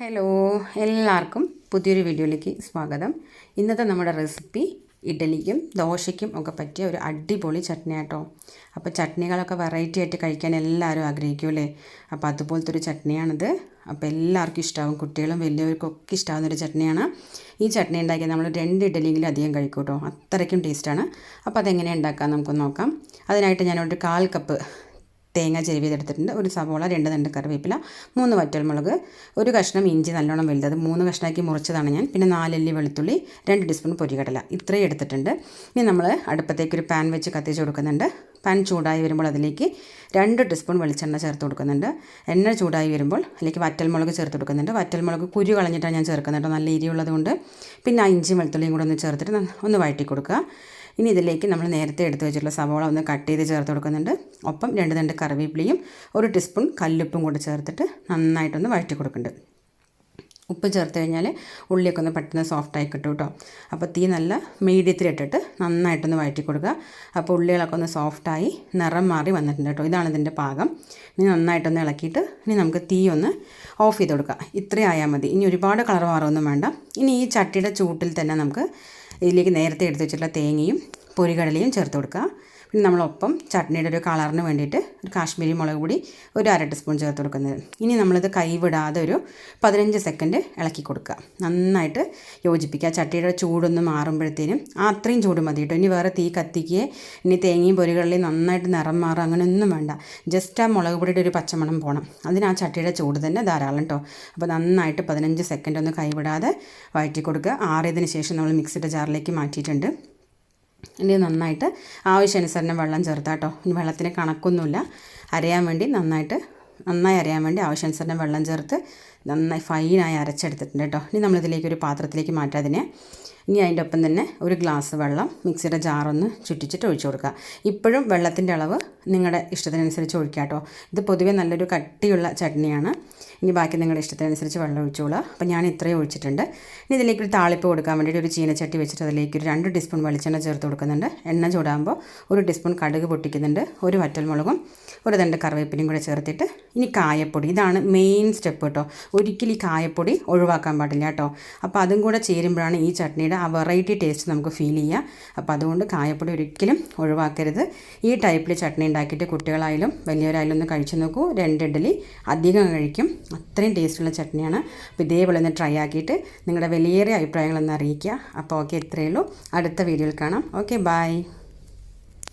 Hello എല്ലാവർക്കും പുതിയൊരു വീഡിയോയിലേക്ക് സ്വാഗതം. ഇന്നത്തെ നമ്മുടെ റെസിപ്പി ഇഡലിക്കും ദോശയ്ക്കും ഒക്കെ പറ്റിയ ഒരു അടിപൊളി ചട്നി ആട്ടോ. അപ്പോൾ ചട്നികളൊക്കെ വെറൈറ്റി ആയിട്ട് കഴിക്കാൻ എല്ലാവരും ആഗ്രഹിക്കും അല്ലേ? അപ്പോൾ അതുപോലത്തെ ഒരു ചട്നിയാണിത്. അപ്പോൾ എല്ലാവർക്കും ഇഷ്ടമാവും കുട്ടികളും വലിയവർക്കൊക്കെ ഇഷ്ടമാവുന്ന ഒരു ചട്നിയാണ്. ഈ ചട്നി ഉണ്ടാക്കിയാൽ നമ്മൾ രണ്ട് ഇഡലിയെങ്കിലും അധികം കഴിക്കും കേട്ടോ അത്രയ്ക്കും ടേസ്റ്റാണ് അപ്പോൾ അതെങ്ങനെയാണ് ഉണ്ടാക്കാൻ നമുക്ക് നോക്കാം. അതിനായിട്ട് ഞാനൊരു കാൽ കപ്പ് തേങ്ങ ചെരുവിയതെടുത്തിട്ടുണ്ട്. ഒരു സവോള രണ്ട് രണ്ട് കറിവേപ്പില മൂന്ന് വറ്റൽമുളക് ഒരു കഷ്ണം ഇഞ്ചി നല്ലോണം വലുത്. മൂന്ന് കഷ്ണമാക്കി മുറിച്ചതാണ് ഞാൻ. പിന്നെ നാലല്ലി വെളുത്തുള്ളി രണ്ട് ടീസ്പൂൺ പൊരികടല. ഇത്രയും എടുത്തിട്ടുണ്ട്. ഇനി നമ്മൾ അടുപ്പത്തേക്ക് ഒരു പാൻ വെച്ച് കത്തിച്ച് കൊടുക്കുന്നുണ്ട്. പാൻ ചൂടായി വരുമ്പോൾ അതിലേക്ക് രണ്ട് ടീസ്പൂൺ വെളിച്ചെണ്ണ ചേർത്ത് കൊടുക്കുന്നുണ്ട്. എണ്ണ ചൂടായി വരുമ്പോൾ അതിലേക്ക് വറ്റൽമുളക് ചേർത്ത് കൊടുക്കുന്നുണ്ട്. വറ്റൽമുളക് കുരു കളഞ്ഞിട്ടാണ് ഞാൻ ചേർക്കുന്നുണ്ട് നല്ല ഇരിയുള്ളത് കൊണ്ട്. പിന്നെ ആ ഇഞ്ചിയും വെളുത്തുള്ളിയും കൂടെ ഒന്ന് ചേർത്തിട്ട് ഒന്ന് വഴറ്റി കൊടുക്കുക. ഇനി ഇതിലേക്ക് നമ്മൾ നേരത്തെ എടുത്തു വെച്ചിട്ടുള്ള സവോള ഒന്ന് കട്ട് ചെയ്ത് ചേർത്ത് കൊടുക്കുന്നുണ്ട്. ഒപ്പം രണ്ട് രണ്ട് കറിവേപ്പിലയും ഒരു ടീസ്പൂൺ കല്ലുപ്പും കൂടെ ചേർത്തിട്ട് നന്നായിട്ടൊന്ന് വഴറ്റി കൊടുക്കുന്നുണ്ട് ഉപ്പ് ചേർത്ത് കഴിഞ്ഞാൽ ഉള്ളിയൊക്കെ ഒന്ന് പെട്ടെന്ന് സോഫ്റ്റായി കിട്ടും കേട്ടോ അപ്പോൾ തീ നല്ല മീഡിയത്തിലിട്ടിട്ട് നന്നായിട്ടൊന്ന് വഴറ്റി കൊടുക്കുക. അപ്പോൾ ഉള്ളികളൊക്കെ ഒന്ന് സോഫ്റ്റായി നിറം മാറി വന്നിട്ടുണ്ട് കേട്ടോ ഇതാണ് ഇതിന്റെ പാകം. ഇനി നന്നായിട്ടൊന്ന് ഇളക്കിയിട്ട് ഇനി നമുക്ക് തീ ഒന്ന് ഓഫ് ചെയ്ത് കൊടുക്കുക ഇത്രയും ആയാൽ മതി. ഇനി ഒരുപാട് കളർ മാറൊന്നും വേണ്ട. ഇനി ഈ ചട്ടിയുടെ ചൂട്ടിൽ തന്നെ നമുക്ക് ഇതിലേക്ക് നേരത്തെ എടുത്ത് വെച്ചിട്ടുള്ള തേങ്ങയും പൊരികടലയും ചേർത്ത് കൊടുക്കുക. പിന്നെ നമ്മളൊപ്പം ചട്നിയുടെ ഒരു കളറിന് വേണ്ടിയിട്ട് ഒരു കാശ്മീരി മുളക് പൊടി ഒരു അര ടീസ്പൂൺ ചേർത്ത് കൊടുക്കുന്നത്. ഇനി നമ്മളിത് കൈവിടാതെ ഒരു പതിനഞ്ച് സെക്കൻഡ് ഇളക്കി കൊടുക്കുക. നന്നായിട്ട് യോജിപ്പിക്കുക. ചട്ടിയുടെ ചൂടൊന്ന് മാറുമ്പോഴത്തേനും ആ അത്രയും ചൂട് മതി കേട്ടോ. ഇനി വേറെ തീ കത്തിക്കുകയെ ഇനി തേങ്ങയും പൊരികളിലും നന്നായിട്ട് നിറം മാറുക അങ്ങനെയൊന്നും വേണ്ട. ജസ്റ്റ് ആ മുളക് പൊടിയുടെ ഒരു പച്ചമണം പോകണം അതിന് ആ ചട്ടിയുടെ ചൂട് തന്നെ ധാരാളം കേട്ടോ. അപ്പോൾ നന്നായിട്ട് പതിനഞ്ച് സെക്കൻഡ് ഒന്ന് കൈവിടാതെ വഴറ്റി കൊടുക്കുക ആറിയതിന് ശേഷം നമ്മൾ മിക്സിയുടെ ജാറിലേക്ക് മാറ്റിയിട്ടുണ്ട്. ഇനി നന്നായിട്ട് ആവശ്യാനുസരണം വെള്ളം ചേർത്താട്ടോ. ഇനി വെള്ളത്തിന് കണക്കൊന്നുമില്ല. അരയാൻ വേണ്ടി നന്നായിട്ട് നന്നായി അരയാൻ വേണ്ടി ആവശ്യാനുസരണം വെള്ളം ചേർത്ത് നന്നായി ഫൈനായി അരച്ചെടുത്തിട്ടുണ്ട് കേട്ടോ. ഇനി നമ്മളിതിലേക്ക് ഒരു പാത്രത്തിലേക്ക് മാറ്റാതിനെ. ഇനി അതിന്റെ ഒപ്പം തന്നെ ഒരു ഗ്ലാസ് വെള്ളം മിക്സിയുടെ ജാറൊന്ന് ചുറ്റിച്ചിട്ട് ഒഴിച്ചു കൊടുക്കുക. ഇപ്പോഴും വെള്ളത്തിന്റെ അളവ് നിങ്ങളുടെ ഇഷ്ടത്തിനനുസരിച്ച് ഒഴിക്കുക കേട്ടോ. ഇത് പൊതുവേ നല്ലൊരു കട്ടിയുള്ള ചട്നിയാണ്. ഇനി ബാക്കി നിങ്ങളുടെ ഇഷ്ടത്തിനനുസരിച്ച് വെള്ളം ഒഴിച്ചോളുക. അപ്പോൾ ഞാൻ ഇത്രയും ഒഴിച്ചിട്ടുണ്ട്. ഇനി ഇതിലേക്ക് ഒരു താളിപ്പ് കൊടുക്കാൻ വേണ്ടി ഒരു ചീനച്ചട്ടി വെച്ചിട്ട് അതിലേക്ക് ഒരു രണ്ട് ടീസ്പൂൺ വെളിച്ചെണ്ണ ചേർത്ത് കൊടുക്കുന്നുണ്ട്. എണ്ണ ചൂടാകുമ്പോൾ ഒരു ടീസ്പൂൺ കടുക് പൊട്ടിക്കുന്നുണ്ട്. ഒരു വറ്റൽമുളകും ഒരു രണ്ട് കറിവേപ്പിലയും കൂടെ ചേർത്തിട്ട് ഇനി കായപ്പൊടി. ഇതാണ് മെയിൻ സ്റ്റെപ്പ് കേട്ടോ. ഒരിക്കലും ഈ കായപ്പൊടി ഒഴിവാക്കാൻ പാടില്ല കേട്ടോ. അപ്പോൾ അതും കൂടെ ചേരുമ്പോഴാണ് ഈ ചട്നിയുടെ ആ വെറൈറ്റി ടേസ്റ്റ് നമുക്ക് ഫീൽ ചെയ്യാം. അപ്പോൾ അതുകൊണ്ട് കായപ്പൊടി ഒരിക്കലും ഒഴിവാക്കരുത്. ഈ ടൈപ്പിൽ ചട്നി ഉണ്ടാക്കിയിട്ട് കുട്ടികളായാലും വലിയവരായാലും ഒന്ന് കഴിച്ചു നോക്കൂ. രണ്ട് ഇഡ്ഡലി അധികം കഴിക്കും. അത്രയും ടേസ്റ്റുള്ള ചട്നിയാണ്. അപ്പോൾ ഇതേപോലെ ഒന്ന് ട്രൈ ആക്കിയിട്ട് നിങ്ങളുടെ വലിയേറിയ അഭിപ്രായങ്ങളൊന്ന് അറിയിക്കുക. അപ്പോൾ ഓക്കെ ഇത്രയേ ഉള്ളൂ. അടുത്ത വീഡിയോയിൽ കാണാം. Okay bye